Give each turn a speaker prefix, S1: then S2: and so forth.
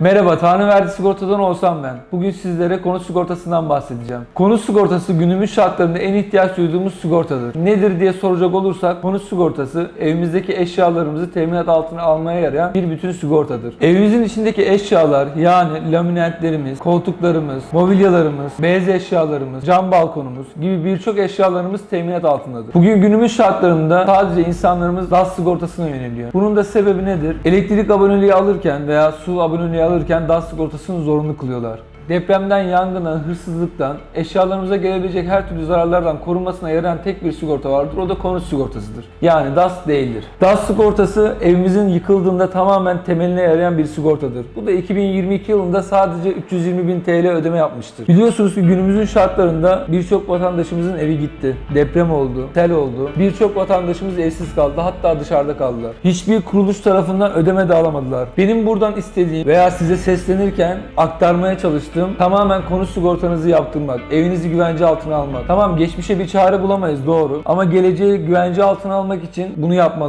S1: Merhaba, Tanrı verdi sigortadan olsam ben. Bugün sizlere konut sigortasından bahsedeceğim. Konut sigortası günümüz şartlarında en ihtiyaç duyduğumuz sigortadır. Nedir diye soracak olursak, konut sigortası evimizdeki eşyalarımızı teminat altına almaya yarayan bir bütün sigortadır. Evimizin içindeki eşyalar yani laminatlerimiz, koltuklarımız, mobilyalarımız, beyaz eşyalarımız, cam balkonumuz gibi birçok eşyalarımız teminat altındadır. Bugün günümüz şartlarında sadece insanlarımız DAS sigortasına yöneliyor. Bunun da sebebi nedir? Elektrik aboneliği alırken veya su aboneliği alırken DAS sigortasını zorunlu kılıyorlar. Depremden, yangından, hırsızlıktan, eşyalarımıza gelebilecek her türlü zararlardan korunmasına yarayan tek bir sigorta vardır. O da konut sigortasıdır. Yani DAS değildir. DAS sigortası evimizin yıkıldığında tamamen temeline yarayan bir sigortadır. Bu da 2022 yılında sadece 320 bin TL ödeme yapmıştır. Biliyorsunuz ki günümüzün şartlarında birçok vatandaşımızın evi gitti. Deprem oldu, sel oldu. Birçok vatandaşımız evsiz kaldı. Hatta dışarıda kaldılar. Hiçbir kuruluş tarafından ödeme de alamadılar. Benim buradan istediğim veya size seslenirken aktarmaya çalıştığım tamamen konut sigortanızı yaptırmak, evinizi güvence altına almak. Tamam geçmişe bir çare bulamayız doğru ama geleceği güvence altına almak için bunu yapmalıyız.